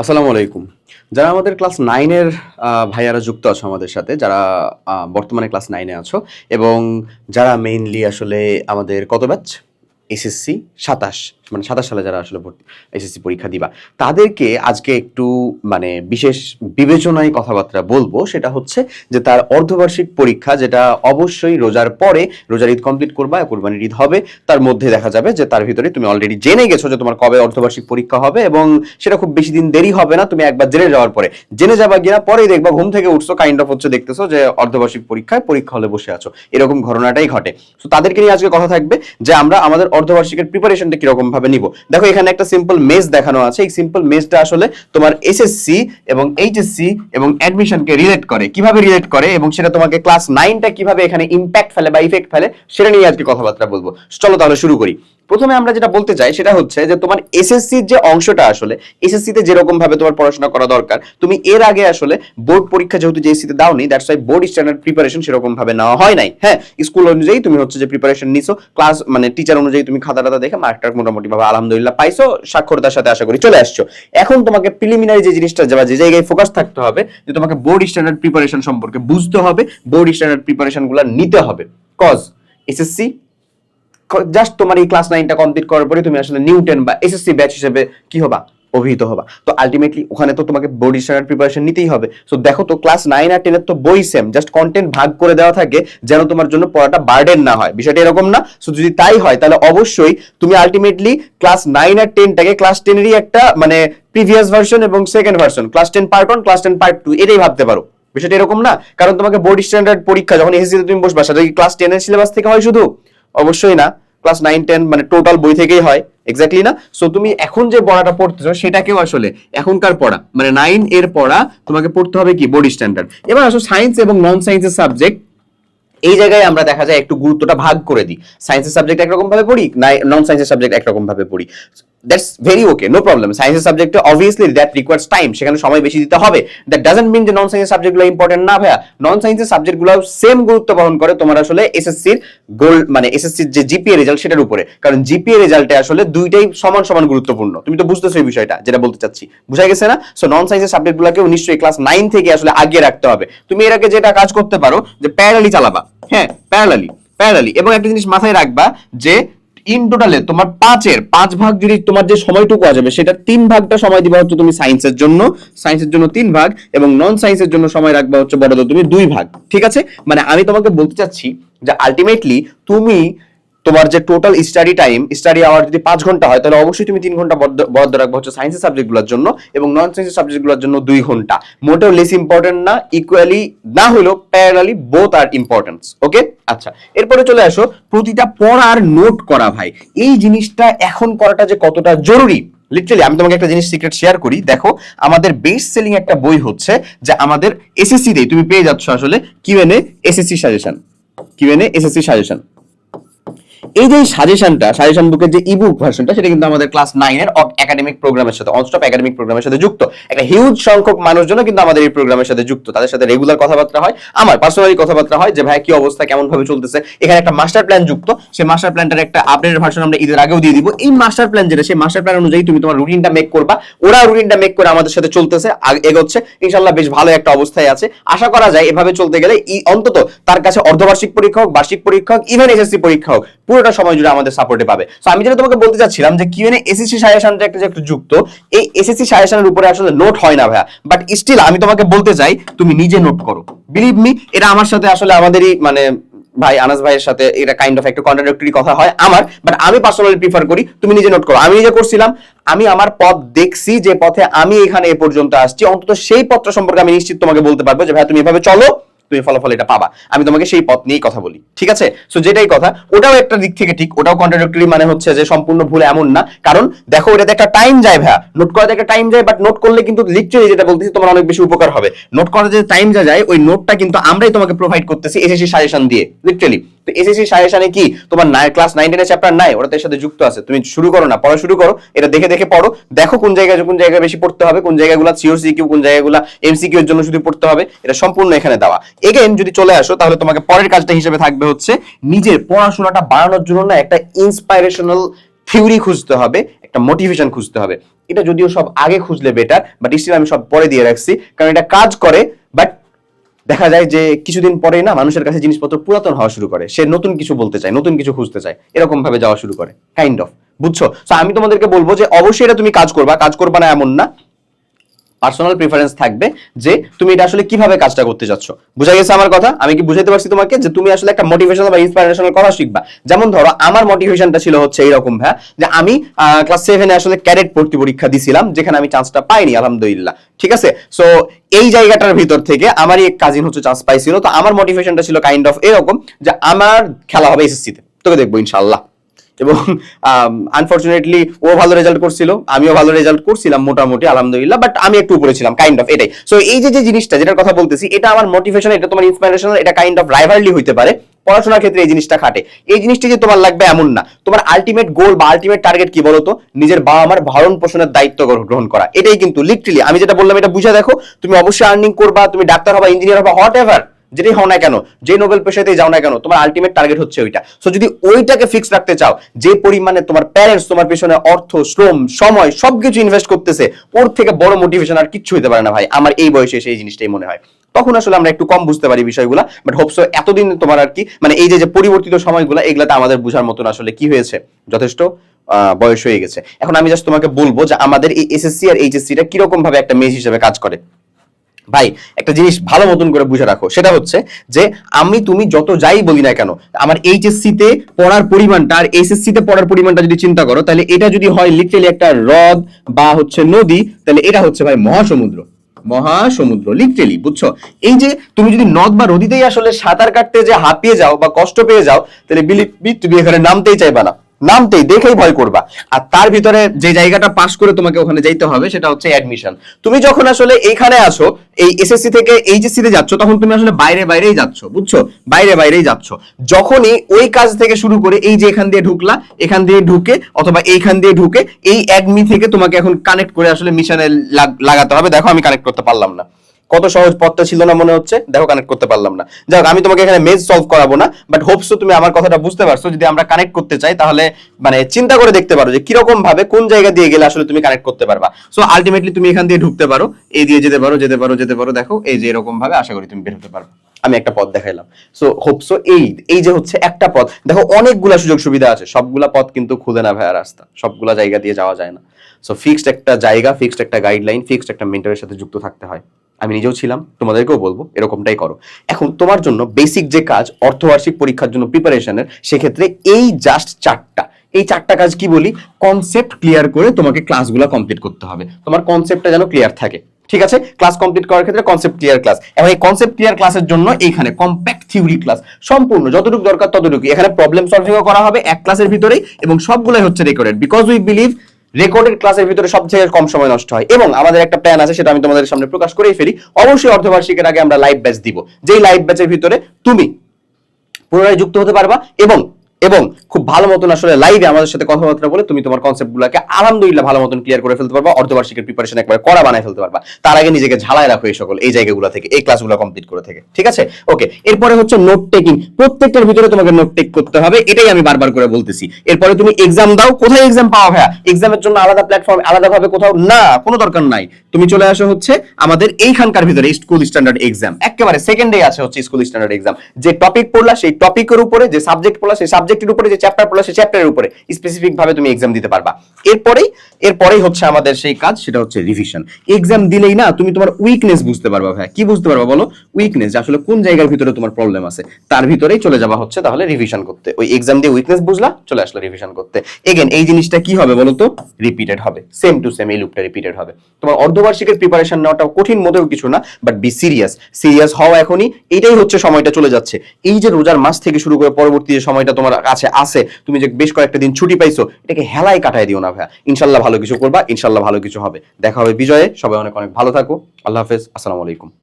আসসালামু আলাইকুম। যারা আমাদের ক্লাস নাইনের ভাইয়ারা যুক্ত আছো আমাদের সাথে, যারা বর্তমানে ক্লাস নাইনে আছো এবং যারা মেইনলি আসলে আমাদের কত ব্যাচ? এসএসসি সাতাশ। মানে সাতাশ সালে যারা আসলে এসএসসি পরীক্ষা দিবা, তাদেরকে আজকে একটু মানে বিশেষ বিবেচনায় কথাবার্তা বলব, সেটা হচ্ছে যে তার অর্ধবার্ষিক পরীক্ষা যেটা অবশ্যই রোজার পরে, রোজার ঈদ কমপ্লিট করবা, কোরবানির ঈদ হবে, তার মধ্যে দেখা যাবে যে তার ভিতরে তুমি অলরেডি জেনে গেছো যে তোমার কবে অর্ধবার্ষিক পরীক্ষা হবে এবং সেটা খুব বেশি দিন দেরি হবে না, তুমি একবার জেনে যাওয়ার পরে। জেনে যাবা গিয়া পরেই দেখবা, ঘুম থেকে উঠছো কাইন্ড অফ হচ্ছে দেখতেছো যে অর্ধবার্ষিক পরীক্ষায় পরীক্ষা হলে বসে আছো। এরকম ঘটনাটাই ঘটে। তো তাদেরকে নিয়ে আজকে কথা থাকবে যে আমরা আমাদের অর্ধবার্ষিকের প্রিপারেশনটা কীরকম ভাবে নিব। দেখো, এখানে একটা সিম্পল মেজ দেখানো আছে। এই সিম্পল মেজটা আসলে তোমার এসএসসি এবং এইচএসসি এবং অ্যাডমিশনকে রিলেট করে। কীভাবে রিলেট করে এবং সেটা তোমাকে ক্লাস নাইনটা কীভাবে এখানে ইম্প্যাক্ট ফেলে বা ইফেক্ট ফেলে, সেটা নিয়ে আজকে কথাবার্তা বলব। চলো তাহলে শুরু করি। প্রথমে আমরা যেটা বলতে চাই সেটা হচ্ছে যে তোমার এসএসসির যে অংশটা আসলে এসএসসি তে যেরকম ভাবে তোমার পড়াশোনা করা দরকার, তুমি এর আগে আসলে বোর্ড পরীক্ষা যেহেতু জেএসসি তে দাওনি that's why board standard preparation সেরকম ভাবে নেওয়া হয় নাই। হ্যাঁ স্কুল অনুযায়ী তুমি হচ্ছে যে প্রিপারেশন নিছো ক্লাস মানে টিচার অনুযায়ী তুমি খাতা টাতা দেখে মার্কটা মোটামুটি ভাবে আলহামদুলিল্লাহ পাইছো সাক্ষরতার সাথে আশা করি চলে আসছো। এখন তোমাকে প্রিলিমিনারি যে জিনিসটা যাবা যে জায়গায় ফোকাস থাকতে হবে, যে তোমাকে বোর্ড স্ট্যান্ডার্ড প্রিপারেশন সম্পর্কে বুঝতে হবে, বোর্ড স্ট্যান্ডার্ড প্রিপারেশনগুলো নিতে হবে। কজ এসএসসি জাস্ট তোমার এই ক্লাস নাইনটা কমপ্লিট করার পরে তুমি আসলে নিউটেন বা এসএসসি ব্যাচ হিসেবে কি হবা? অভিহিত হবা। তো আলটিমেটলি ওখানে তো তোমাকে বোর্ড স্ট্যান্ডার্ড প্রিপারেশন নিতেই হবে। সো দেখো তো ক্লাস নাইন আর টেনের তো বই সেম জাস্ট কন্টেন্ট ভাগ করে দেওয়া থাকে যেন তোমার জন্য পড়াটা বার্ডেন না হয়। বিষয়টা এরকম না। সো যদি তাই হয়, তাহলে অবশ্যই তুমি আলটিমেটলি ক্লাস নাইন আর টেনটাকে ক্লাস টেনেরই একটা মানে প্রিভিয়াস ভার্সন এবং second version class ten part one class ten part two এটাই ভাবতে পারো। বিষয়টা এরকম না। কারণ তোমাকে বোর্ড স্ট্যান্ডার্ড পরীক্ষা, যখন এসএসসি তুমি বসবা, সেটা কি ক্লাস টেনের সিলেবাস থেকে হয় শুধু? অবশ্যই না। ক্লাস নাইন টেন মানে টোটাল বই থেকেই হয়। এক্স্যাক্টলি না? সো তুমি এখন যে পড়াটা পড়তেছো, সেটাকেও আসলে এখনকার পড়া মানে নাইন এর পড়া তোমাকে পড়তে হবে কি? বোর্ড স্ট্যান্ডার্ড এবার আসো সায়েন্স এবং নন সায়েন্সের সাবজেক্ট এই জায়গায় আমরা দেখা যায় একটু গুরুত্বটা ভাগ করে দিই। সায়েন্সের সাবজেক্ট একরকম ভাবে পড়ি নন সায়েন্সের সাবজেক্ট একরকম ভাবে পড়ি। That's very okay no problem সায়েন্সের সাবজেক্টে অবভিয়াসলি দ্যাট রিকোয়ার্স টাইম সেখানে সময় বেশি দিতে হবে। দ্যাট ডাজন্ট মিন যে নন সায়েন্সের সাবজেক্টগুলো ইম্পর্টেন্ট না ভাইয়া। নন সায়েন্সের সাবজেক্টগুলো সেম গুরুত্ব বহন করে তোমার আসলে এসএসসির গোল মানে এসএসসির যে জিপিএ রেজাল্ট সেটার উপরে। কারণ জিপিএ রেজাল্টে আসলে দুইটাই সমান সমান গুরুত্বপূর্ণ। তুমি তো বুঝতেছো এই বিষয়টা, যেটা বলতে চাচ্ছি। বুঝা গেছে না? সো নন সায়েন্সের সাবজেক্টগুলোকেও নিশ্চয়ই ক্লাস নাইন থেকে আসলে আগিয়ে রাখতে হবে। তুমি এর আগে যেটা কাজ করতে পারো, যে প্যারালালি চালাবা। হ্যাঁ প্যারালালি প্যারালালি এবং একটা জিনিস মাথায় রাখবা যে ইন টোটালে তোমার পাঁচের পাঁচ ভাগ যদি তোমার যে সময়টুকু আসবে সেটা তিন ভাগটা সময় দিবা হচ্ছে তুমি সায়েন্সের জন্য। সায়েন্সের জন্য তিন ভাগ এবং নন সায়েন্সের জন্য সময় রাখবা হচ্ছে বড় তুমি দুই ভাগ। ঠিক আছে? মানে আমি তোমাকে বলতে চাচ্ছি যে আলটিমেটলি তুমি তোমার যে total study time study hour যদি পাঁচ ঘণ্টা হয়, তাহলে অবশ্যই তুমি তিন ঘণ্টা বরাদ্দ- রাখবা হচ্ছে সায়েন্সের সাবজেক্টগুলোর জন্য এবং নন সায়েন্সের সাবজেক্টগুলোর জন্য দুই ঘণ্টা। মোটেও লেস ইম্পর্টেন্ট না ইকুয়ালি না হলেও প্যারালালি বোথ আর ইম্পর্টেন্স ওকে আচ্ছা এরপরে চলে আসো, প্রতিটা পড়ার নোট করা ভাই। এই জিনিসটা এখন করাটা যে কতটা জরুরি? লিটারালি আমি তোমাকে একটা জিনিস সিক্রেট শেয়ার করি। দেখো, আমাদের বেস্ট সেলিং একটা বই হচ্ছে যে আমাদের এসএসসি তে তুমি পেয়ে যাচ্ছ আসলে QnA SSC suggestion QnA SSC suggestion এই যে সাজেশনটা সাজেশন বুকের যে ইবুক ভার্সনটা সেটা কিন্তু আমাদের ক্লাস নাইন এর একাডেমিক প্রোগ্রামের সাথে অনস্টপ একাডেমিক প্রোগ্রামের সাথে যুক্ত। একটা হিউজ সংখ্যক মানুষজন কিন্তু আমাদের এই প্রোগ্রামের সাথে যুক্ত। তাদের সাথে রেগুলার কথাবার্তা হয়। আমার পার্সোনালি কথাবার্তা হয় যে, ভাই, কি অবস্থা? কেমন ভাবে চলতেছে? এখানে একটা মাস্টার প্ল্যান যুক্ত। সেই মাস্টার প্ল্যানটার একটা আপডেটেড ভার্সন আমরা ঈদের আগেও দিয়ে দিব। এই মাস্টার প্ল্যান যেটা, সেই মাস্টার প্ল্যান অনুযায়ী তুমি তোমার রুটিনটা মেক করবা। ওরা রুটিনটা মেক করে আমাদের সাথে চলতেছে এগোচ্ছে। ইনশাল্লাহ বেশ ভালো একটা অবস্থায় আছে। আশা করা যায় এভাবে চলতে গেলে অন্তত তার কাছে অর্ধবার্ষিক পরীক্ষা হোক, বার্ষিক পরীক্ষা হোক ইভেন এসএসসি পরীক্ষা হোক পুরোটা সময় জুড়ে আমাদের সাপোর্টে পাবে। সো আমি যেটা তোমাকে বলতে চাচ্ছিলাম যে কিউএনএ এসএসসি সাজেশনটা একটা যে একটু যুক্ত, এই এসএসসি সাজেশনের উপরে আসলে নোট হয় না ভাইয়া। বাট স্টিল আমি তোমাকে বলতে চাই, তুমি নিজে নোট করো। বিলিভ মি এটা আমার সাথে আসলে আমাদেরই মানে ভাই আনাস ভাইয়ের সাথে এটা কাইন্ড অফ একটা কন্ট্রাডিক্টরি কথা হয় আমার বাট আমি পার্সোনালি প্রিফার করি, তুমি নিজে নোট করো। আমি নিজে করছিলাম, আমি আমার পথ দেখছি যে পথে আমি এখানে এ পর্যন্ত আসছি, অন্তত সেই পথটা সম্পর্কে আমি নিশ্চিত তোমাকে বলতে পারব যে ভাই তুমি এভাবে চলো। তুমি ফলাফল এটা পাবা। আমি তোমাকে সেই পথ নিয়েই কথা বলি, ঠিক আছে? সো যেটাই কথা, ওটাও একটা দিক থেকে ঠিক, ওটাও কন্ট্রাডিক্টরি মানে হচ্ছে যে সম্পূর্ণ ভুল এমন না। কারণ দেখো, এটাতে একটা টাইম যায় ভাইয়া। নোট করাতে একটা টাইম যায় বাট নোট করলে কিন্তু লিটারালি যেটা বলতেছি, তোমার অনেক বেশি উপকার হবে। নোট করাতে যে টাইম যা যায়, ওই নোটটা কিন্তু আমরাই তোমাকে প্রোভাইড করতেছি এসএসসি সাজেশন দিয়ে লিটারালি তো এসএসসি সাজেশনে কি? তোমার নাই ক্লাস নাইন টেনের চ্যাপ্টার নাই ওটাতে এর সাথে যুক্ত আছে। তুমি শুরু করো না, পড়া শুরু করো, এটা দেখে দেখে পড়ো। দেখো কোন জায়গায় কোন জায়গায় বেশি পড়তে হবে, কোন জায়গাগুলো সিওর সিকিউ কোন জায়গাগুলো এমসিকিউ এর জন্য শুধু পড়তে হবে, এটা সম্পূর্ণ এখানে দেওয়া। এগেন যদি চলে আসো, তাহলে তোমাকে পরের কাজটা হিসেবে থাকবে হচ্ছে নিজের পড়াশোনাটা বাড়ানোর জন্য না একটা ইন্সপাইরেশনাল থিওরি খুঁজতে হবে, একটা মোটিভেশন খুঁজতে হবে। এটা যদিও সব আগে খুঁজলে বেটার বাট স্টিল আমি সব পরে দিয়ে রাখছি। কারণ এটা কাজ করে বাট দেখা যায় যে কিছুদিন পরেই না মানুষের কাছে জিনিসপত্র পুরাতন হওয়া শুরু করে। সে নতুন কিছু বলতে চায়, নতুন কিছু খুঁজতে চায়। এরকম ভাবে যাওয়া শুরু করে কাইন্ড অফ বুঝছ? তো আমি তোমাদেরকে বলব যে অবশ্যই এটা তুমি কাজ করবা কাজ করবা না এমন না। পার্সোনাল প্রিফারেন্স থাকবে যে তুমি এটা আসলে কীভাবে কাজটা করতে যাচ্ছ। বুঝা গেছে আমার কথা? আমি কি বুঝাইতে পারছি তোমাকে যে তুমি আসলে একটা মোটিভেশনাল বা ইন্সপিরেশনাল কথা শিখবা? যেমন ধরো, আমার মোটিভেশনটা ছিল হচ্ছে এইরকম ভাই যে আমি ক্লাস সেভেনে আসলে ক্যাডেট ভর্তি পরীক্ষা দিছিলাম, যেখানে আমি চান্সটা পাইনি, আলহামদুলিল্লাহ। ঠিক আছে? সো এই জায়গাটার ভিতর থেকে আমারই এক কাজিন হচ্ছে চান্স পাইছিল। তো আমার মোটিভেশনটা ছিল কাইন্ড অফ এরকম যে আমার খেলা হবে এসএসসিতে তোকে দেখব ইনশাল্লাহ এবং আনফরচুনেটলি ও ভালো রেজাল্ট করছিল, আমিও ভালো রেজাল্ট করছিলাম মোটামুটি, আলহামদুলিল্লাহ বাট আমি একটু উপরে ছিলাম কাইন্ড অফ এটাই। সো এই যে যে জিনিসটা, যেটার কথা বলতেছি, এটা আমার মোটিভেশন এটা তোমার ইন্সপিরেশনাল এটা কাইন্ড অফ রাইভারলি হইতে পারে। পড়াশোনার ক্ষেত্রে এই জিনিসটা খাটে। এই জিনিসটি যে তোমার লাগবে এমন না। তোমার আলটিমেট গোল বা আলটিমেট টার্গেট কি বলতো? নিজের বাবা মার ভরণ পোষণের দায়িত্ব গ্রহণ করা। এটাই কিন্তু লিটারালি আমি যেটা বললাম, এটা বুঝে দেখো। তুমি অবশ্যই আর্নিং করবা, তুমি ডাক্তার হবা ইঞ্জিনিয়ার হবা হোয়াট এভার যেটাই হও না কেন যে নোবেল পেশাতে যাও না কেন, তোমার আলটিমেট টার্গেট হচ্ছে ওইটা। সো যদি ওইটাকে ফিক্স রাখতে চাও, যে পরিমাণে তোমার প্যারেন্টস তোমার পেছনে অর্থ, শ্রম, সময়, সবকিছু ইনভেস্ট করতেছে, ওর থেকে বড় মোটিভেশন আর কিচ্ছু হতে পারে না ভাই। আমার এই বয়সে সেই জিনিসটাই মনে হয়। তখন আসলে আমরা একটু কম বুঝতে পারি বিষয়গুলো বাট হোপসো এতদিন তোমার আর কি মানে এই যে পরিবর্তিত সময়গুলো, এগুলাতে আমাদের বোঝার মতন আসলে কি হয়েছে? যথেষ্ট বয়স হয়ে গেছে। এখন আমি জাস্ট তোমাকে বলব যে আমাদের এই এসএসসি আর এইচএসসিটা কীরকম ভাবে একটা মেজ হিসেবে কাজ করে। ভাই, একটা জিনিস ভালো মতন করে বুঝে রাখো, সেটা হচ্ছে যে আমি তুমি যত যাই বলি না কেন, আমার এইচএসসি তে পড়ার পরিমাণটা আর এসএসসি তে পড়ার পরিমাণটা যদি চিন্তা করো, তাহলে এটা যদি হয় লিটারালি একটা হ্রদ বা হচ্ছে নদী, তাহলে এটা হচ্ছে ভাই মহাসমুদ্র। মহাসমুদ্র লিটারালি বুঝছ? এই যে তুমি যদি নদ বা নদীতেই আসলে সাঁতার কাটতে যে হাঁপিয়ে যাও বা কষ্ট পেয়ে যাও, তাহলে বিলিভ তুমি এখানে নামতেই চাইবা না। নামতেই দেখেই ভয় করবা। আর তার ভিতরে যে জায়গাটা পাস করে তোমাকে ওখানে যাইতে হবে, সেটা হচ্ছে অ্যাডমিশন তুমি যখন আসলে এইখানে আসো, এই এসএসসি থেকে এইচএসসি তে যাচ্ছ, তখন তুমি আসলে বাইরে বাইরেই যাচ্ছ, বুঝছ? বাইরে বাইরেই যাচ্ছ। যখনই ওই কাজ থেকে শুরু করে এই যে এখান দিয়ে ঢুকলা, এখান দিয়ে ঢুকে অথবা এইখান দিয়ে ঢুকে, এই অ্যাডমি থেকে তোমাকে এখন কানেক্ট করে আসলে মিশনে লাগাতে হবে। দেখো আমি কানেক্ট করতে পারলাম না। কত সহজ পথটা ছিল না মনে হচ্ছে? দেখো কানেক্ট করতে পারলাম না। যাই হোক, আমি তোমাকে এখানে মেজ সলভ করাবো না বাট হোপসো তুমি আমার কথাটা বুঝতে পারছ। যদি আমরা কানেক্ট করতে চাই তাহলে মানে চিন্তা করে দেখতে পারো যে কীরকম ভাবে কোন জায়গা দিয়ে গেলে আসলে তুমি কানেক্ট করতে পারবা। সো আলটিমেটলি তুমি এখান দিয়ে ঢুকতে পারো। এই দিয়ে যেতে পারো যেতে পারো যেতে পারো। দেখো এই যে এরকম ভাবে আশা করি তুমি বের হতে পারবে। আমি একটা পথ দেখাইলাম। সো হোপসো এই এই যে হচ্ছে একটা পথ। দেখো অনেকগুলা সুযোগ সুবিধা আছে। সবগুলা পথ কিন্তু খুদে না ভাইয়া রাস্তা। সবগুলা জায়গা দিয়ে যাওয়া যায় না। সো ফিক্সড একটা জায়গা ফিক্সড একটা গাইডলাইন ফিক্সড একটা মেন্টরের সাথে যুক্ত থাকতে হয়। আমি নিজেও ছিলাম, তোমাদেরকেও বলব, এরকমটাই করো। এখন তোমার জন্য বেসিক যে কাজ অর্থবার্ষিক পরীক্ষার জন্য প্রিপারেশনের সেক্ষেত্রে এই জাস্ট চারটা, এই চারটা কাজ কি বলি? কনসেপ্ট ক্লিয়ার করে তোমাকে ক্লাসগুলো কমপ্লিট করতে হবে। তোমার কনসেপ্টটা যেন ক্লিয়ার থাকে, ঠিক আছে? ক্লাস কমপ্লিট করার ক্ষেত্রে কনসেপ্ট ক্লিয়ার ক্লাস এবং এই কনসেপ্ট ক্লিয়ার ক্লাসের জন্য এইখানে কম্প্যাক্ট থিওরি ক্লাস সম্পূর্ণ যতটুকু দরকার ততটুকু এখানে প্রবলেম সলভিংও করা হবে এক ক্লাসের ভিতরেই এবং সবগুলোই হচ্ছে recorded because we believe recorded ক্লাসের ভিতরে সবচেয়ে কম সময় নষ্ট হয়। এবং আমাদের একটা প্ল্যান আছে, সেটা আমি তোমাদের সামনে প্রকাশ করেই ফেলি। অবশ্যই অর্ধবার্ষিকের আগে আমরা লাইভ ব্যাচ দিব। যেই লাইভ ব্যাচের ভিতরে তুমি পুনরায় যুক্ত হতে পারবা এবং এবং খুব ভালো মতন আসলে লাইভে আমাদের সাথে কথাবার্তা বলে তুমি তোমার কনসেপ্ট গুলাকে আলহামদুলিল্লাহ ভালো মতন ক্লিয়ার করে ফেলতে পারবা, অর্ধবার্ষিকের প্রিপারেশন একবার করা বানায় ফেলতে পারবা। তার আগে নিজেকে ঝালায় রাখো এই সকল, এই জায়গাগুলো থেকে, এই ক্লাসগুলো কমপ্লিট করে থেকে, ঠিক আছে? ওকে এরপরে হচ্ছে নোট টেকিং প্রত্যেকটার ভিতরে তোমাকে নোট টেক করতে হবে, এটাই আমি বারবার করে বলতেছি। এরপরে তুমি এক্সাম দাও, কোথায় এক্সাম পাওয়া ভাইয়া? এক্সামের জন্য আলাদা প্ল্যাটফর্ম আলাদা ভাবে কোথাও, না, কোনো দরকার নাই। তুমি চলে আসো হচ্ছে আমাদের এইখানকার ভিতরে স্কুল স্ট্যান্ডার্ড এক্সাম একেবারে সেকেন্ডে আছে হচ্ছে স্কুল স্ট্যান্ডার্ড এক্সাম যে টপিক পড়লা, সেই টপিকের উপরে, যে সাবজেক্ট পড়লা, সেই সাবজেক্টের উপরে যে চ্যাপ্টার পড়ল, সেই চ্যাপ্টারের উপরে স্পেসিফিক ভাবে তুমি এক্সাম দিতে পারবা। এরপরেই এরপরেই হচ্ছে আমাদের সেই কাজ, সেটা হচ্ছে রিভিশন এক্সাম দিলেই না তুমি তোমার উইকনেস বুঝতে পারবা ভাই কি বুঝতে পারবা বলো? উইকনেস আসলে কোন জায়গার ভিতরে তোমার প্রবলেম আছে, তার ভিতরেই চলে যাওয়া হচ্ছে তাহলে রিভিশন করতে। ওই এক্সাম দিয়ে উইকনেস বুঝলা, চলে আসলে রিভিশন করতে। এগেন এই জিনিসটা কি হবে বলো তো রিপিটেড হবে। সেম টু সেম এই লুপটা রিপিটেড হবে। তোমার অর্ধবার্ষিকের প্রিপারেশন নেওয়াটা কঠিন মোটেও কিছু না বাট বি সিরিয়াস সিরিয়াস হওয়া এখনই এইটাই হচ্ছে সময়টা চলে যাচ্ছে। এই যে রোজার মাস থেকে শুরু করে পরবর্তী যে সময়টা তোমার কাছে আছে, তুমি যে বেশ কয়েকটা দিন ছুটি পাইছো, এটাকে হেলায় কাটায় দিও না ভাইয়া। ইনশাল্লাহ ভালো কিছু করবা ইনশাল্লাহ ভালো কিছু হবে। দেখা হবে বিজয়ে। সবাই অনেক অনেক ভালো থাকো। আল্লাহ হাফেজ। আসসালামু আলাইকুম।